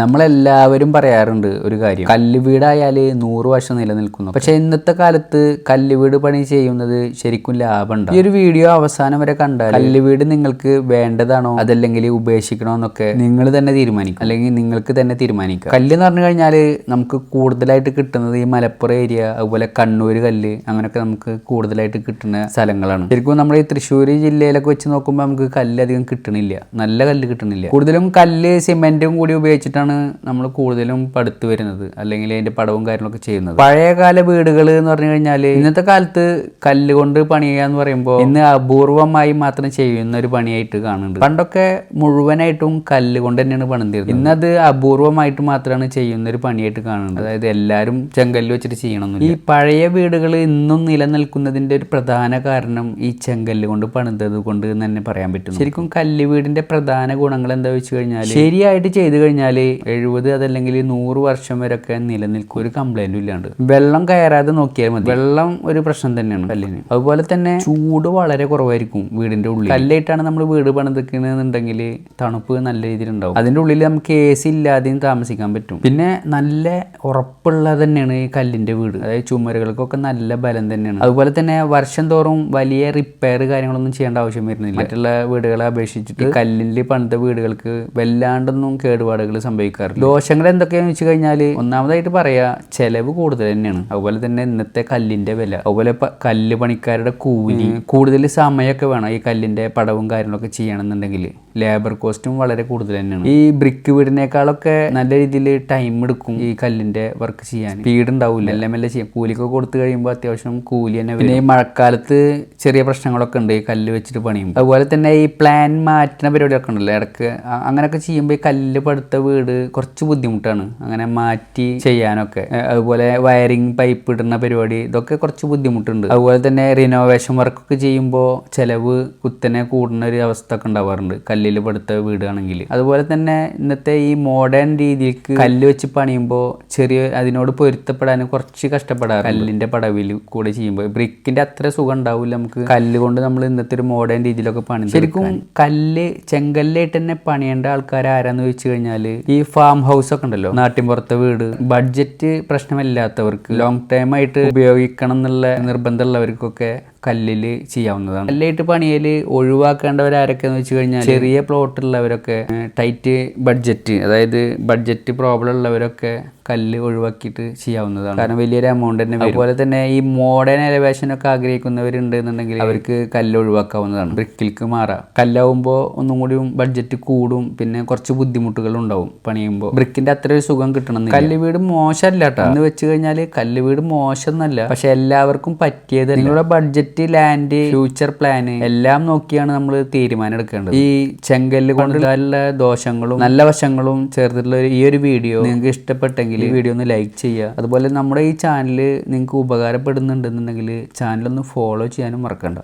നമ്മളെല്ലാവരും പറയാറുണ്ട് ഒരു കാര്യം. കല്ല് വീടായാൽ നൂറ് വർഷം നിലനിൽക്കുന്നു. പക്ഷെ ഇന്നത്തെ കാലത്ത് കല്ല് വീട് പണി ചെയ്യുന്നത് ശരിക്കും ലാഭമുണ്ട്? ഈ ഒരു വീഡിയോ അവസാനം വരെ കണ്ടാൽ കല്ല് വീട് നിങ്ങൾക്ക് വേണ്ടതാണോ? അതല്ലെങ്കിൽ ഉപേക്ഷിക്കണോ എന്നൊക്കെ നിങ്ങൾ തന്നെ തീരുമാനിക്കും. അല്ലെങ്കിൽ നിങ്ങൾക്ക് തന്നെ തീരുമാനിക്കാം കല്ല് എന്ന് പറഞ്ഞു കഴിഞ്ഞാൽ നമുക്ക് കൂടുതലായിട്ട് കിട്ടുന്നത് ഈ മലപ്പുറം ഏരിയ അതുപോലെ കണ്ണൂർ കല്ല് അങ്ങനെയൊക്കെ നമുക്ക് കൂടുതലായിട്ട് കിട്ടുന്ന സ്ഥലങ്ങളാണ്. ശരിക്കും നമ്മൾ ഈ തൃശ്ശൂർ ജില്ലയിലൊക്കെ വെച്ച് നോക്കുമ്പോൾ നമുക്ക് കല്ല് അധികം കിട്ടണില്ല. നല്ല കല്ല് കിട്ടണില്ല. കൂടുതലും കല്ല് സിമെന്റും കൂടി ഉപയോഗിച്ചിട്ടാണ് നമ്മൾ കൂടുതലും പടുത്തു വരുന്നത്. അല്ലെങ്കിൽ അതിന്റെ പടവും കാര്യങ്ങളൊക്കെ ചെയ്യുന്നത്. പഴയകാല വീടുകൾ എന്ന് പറഞ്ഞു കഴിഞ്ഞാൽ ഇന്നത്തെ കാലത്ത് കല്ല് കൊണ്ട് പണിയുക എന്ന് പറയുമ്പോൾ ഇന്ന് അപൂർവമായി മാത്രം ചെയ്യുന്ന ഒരു പണിയായിട്ട് കാണുന്നുണ്ട്. പണ്ടൊക്കെ മുഴുവനായിട്ടും കല്ല് കൊണ്ട് തന്നെയാണ് പണിതിരുന്നത്. ഇന്നത് അപൂർവമായിട്ട് മാത്രമാണ് ചെയ്യുന്ന ഒരു പണിയായിട്ട് കാണുന്നത്. അതായത് എല്ലാവരും ചെങ്കല്ല് വെച്ചിട്ട് ചെയ്യണമെന്നില്ല ഈ പഴയ വീടുകൾ ഇന്നും നിലനിൽക്കുന്നതിന്റെ ഒരു പ്രധാന കാരണം ഈ ചെങ്കല്ല് കൊണ്ട് പണിതത് കൊണ്ട് തന്നെ പറയാൻ പറ്റും ശരിക്കും കല്ല് വീടിന്റെ പ്രധാന ഗുണങ്ങൾ എന്താ വെച്ച് കഴിഞ്ഞാൽ ശരിയായിട്ട് ചെയ്തു കഴിഞ്ഞാൽ എഴുപത് അതല്ലെങ്കിൽ നൂറ് വർഷം വരെയൊക്കെ നിലനിൽക്കും. ഒരു കംപ്ലൈന്റും ഇല്ലാണ്ട്. വെള്ളം കയറാതെ നോക്കിയാൽ മതി. വെള്ളം ഒരു പ്രശ്നം തന്നെയാണ്. കല്ലിന്. അതുപോലെ തന്നെ ചൂട് വളരെ കുറവായിരിക്കും വീടിന്റെ ഉള്ളിൽ. കല്ലായിട്ടാണ് നമ്മൾ വീട് പണിതിക്കണെന്നുണ്ടെങ്കിൽ തണുപ്പ് നല്ല രീതിയിൽ ഉണ്ടാവും. അതിന്റെ ഉള്ളിൽ നമുക്ക് എ സി ഇല്ലാതെയും താമസിക്കാൻ പറ്റും. പിന്നെ നല്ല ഉറപ്പുള്ള തന്നെയാണ് ഈ കല്ലിന്റെ വീട്. അതായത് ചുമരുകൾക്കൊക്കെ നല്ല ബലം തന്നെയാണ്. അതുപോലെ തന്നെ വർഷം തോറും വലിയ റിപ്പയർ കാര്യങ്ങളൊന്നും ചെയ്യേണ്ട ആവശ്യം വരുന്നില്ല. മറ്റുള്ള വീടുകളെ അപേക്ഷിച്ചിട്ട് കല്ലിൽ പണിത വീടുകൾക്ക് വല്ലാണ്ടൊന്നും കേടുപാടുകൾ സംഭവിക്കാറില്ല. ദോഷങ്ങൾ എന്തൊക്കെയാണെന്ന് വെച്ച് കഴിഞ്ഞാൽ ഒന്നാമതായിട്ട് പറയാ ചെലവ് കൂടുതൽ തന്നെയാണ്. അതുപോലെ തന്നെ ഇന്നത്തെ കല്ലിന്റെ വില. അതുപോലെ കല്ല് പണിക്കാരുടെ കൂലി. കൂടുതൽ സമയമൊക്കെ വേണം ഈ കല്ലിന്റെ പടവും കാര്യങ്ങളൊക്കെ ചെയ്യണമെന്നുണ്ടെങ്കിൽ ലേബർ കോസ്റ്റും വളരെ കൂടുതൽ തന്നെയാണ്. ഈ ബ്രിക്ക് വീടിനേക്കാളൊക്കെ നല്ല രീതിയിൽ ടൈം എടുക്കും ഈ കല്ലിന്റെ വർക്ക് ചെയ്യാൻ സ്പീഡ് ഉണ്ടാവില്ല. എല്ലാം എല്ലാം ചെയ്യാം. കൂലിക്കൊക്കെ കൊടുത്തു കഴിയുമ്പോൾ അത്യാവശ്യം കൂലി തന്നെ പിന്നെ ഈ മഴക്കാലത്ത് ചെറിയ പ്രശ്നങ്ങളൊക്കെ ഉണ്ട് ഈ കല്ല് വെച്ചിട്ട് പണിയും. അതുപോലെ തന്നെ ഈ പ്ലാൻ മാറ്റുന്ന പരിപാടിയൊക്കെ ഉണ്ടല്ലോ. ഇടയ്ക്ക് അങ്ങനെയൊക്കെ ചെയ്യുമ്പോൾ ഈ കല്ല് പടുത്ത വീട് കുറച്ച് ബുദ്ധിമുട്ടാണ്. അങ്ങനെ മാറ്റി ചെയ്യാനൊക്കെ. അതുപോലെ വയറിംഗ് പൈപ്പ് ഇടുന്ന പരിപാടി ഇതൊക്കെ കുറച്ച് ബുദ്ധിമുട്ടുണ്ട്. അതുപോലെ തന്നെ റിനോവേഷൻ വർക്കൊക്കെ ചെയ്യുമ്പോൾ ചിലവ് കുത്തനെ കൂടുന്ന ഒരു അവസ്ഥ ഒക്കെ ഉണ്ടാവാറുണ്ട്. കല്ലിൽ പടുത്ത വീടാണെങ്കിൽ അതുപോലെ തന്നെ ഇന്നത്തെ ഈ മോഡേൺ രീതിക്ക് കല്ല് വെച്ച് പണിയുമ്പോൾ ചെറിയ അതിനോട് പൊരുത്തപ്പെടാൻ കുറച്ച് കഷ്ടപ്പെടാറ് കല്ലിന്റെ പടവിൽ കൂടെ ചെയ്യുമ്പോൾ ബ്രിക്കിന്റെ അത്ര സുഖം ഉണ്ടാവില്ല നമുക്ക്. കല്ല് കൊണ്ട് നമ്മൾ ഇന്നത്തെ ഒരു മോഡേൺ രീതിയിലൊക്കെ പണി ശരിക്കും കല്ല് ചെങ്കല്ലായിട്ട് തന്നെ പണിയേണ്ട ആൾക്കാർ ആരാന്ന് ചോദിച്ചു കഴിഞ്ഞാൽ ഈ ഫാം ഹൗസ് ഒക്കെ ഉണ്ടല്ലോ. നാട്ടിൻപുറത്തെ വീട്. ബഡ്ജറ്റ് പ്രശ്നമില്ലാത്തവർക്ക് ലോങ് ടൈം ആയിട്ട് ഉപയോഗിക്കണം എന്നുള്ള നിർബന്ധമുള്ളവർക്കൊക്കെ കല്ലിൽ ചെയ്യാവുന്നതാണ്. കല്ലായിട്ട് പണിയൽ ഒഴിവാക്കേണ്ടവർ ആരൊക്കെയെന്ന് വെച്ച് കഴിഞ്ഞാൽ ചെറിയ പ്ലോട്ട് ഉള്ളവരൊക്കെ ടൈറ്റ് ബഡ്ജറ്റ് അതായത് ബഡ്ജറ്റ് പ്രോബ്ലം ഉള്ളവരൊക്കെ കല്ല് ഒഴിവാക്കിയിട്ട് ചെയ്യാവുന്നതാണ്. കാരണം വലിയൊരു എമൗണ്ട് തന്നെ. അതുപോലെ തന്നെ ഈ മോഡേൺ എലവേഷൻ ഒക്കെ ആഗ്രഹിക്കുന്നവരുണ്ട് എന്നുണ്ടെങ്കിൽ അവർക്ക് കല്ല് ഒഴിവാക്കാവുന്നതാണ്. ബ്രിക്കിൽക്ക് മാറാം. കല്ലാവുമ്പോൾ ഒന്നും കൂടി ബഡ്ജറ്റ് കൂടും പിന്നെ കുറച്ച് ബുദ്ധിമുട്ടുകൾ ഉണ്ടാവും പണിയുമ്പോൾ ബ്രിക്കിന്റെ അത്ര ഒരു സുഖം കിട്ടണം കല്ല് വീട് മോശമല്ല കേട്ടോ എന്ന് വെച്ച് കഴിഞ്ഞാൽ കല്ല് വീട് മോശം എന്നല്ല പക്ഷെ എല്ലാവർക്കും പറ്റിയത് നിങ്ങളുടെ ബഡ്ജറ്റ് ലാൻഡ് ഫ്യൂച്ചർ പ്ലാൻ എല്ലാം നോക്കിയാണ് നമ്മൾ തീരുമാനം എടുക്കേണ്ടത്. ഈ ചെങ്കല്ല് കൊണ്ടുള്ള ദോഷങ്ങളും നല്ല വശങ്ങളും ചേർത്തിട്ടുള്ള ഈ ഒരു വീഡിയോ നിങ്ങൾക്ക് ഇഷ്ടപ്പെട്ടെങ്കിൽ ഈ വീഡിയോ ഒന്ന് ലൈക്ക് ചെയ്യുക. അതുപോലെ നമ്മുടെ ഈ ചാനൽ നിങ്ങൾക്ക് ഉപകാരപ്പെടുന്നുണ്ടെന്നുണ്ടെങ്കിൽ ചാനൽ ഒന്ന് ഫോളോ ചെയ്യാനും മറക്കണ്ട.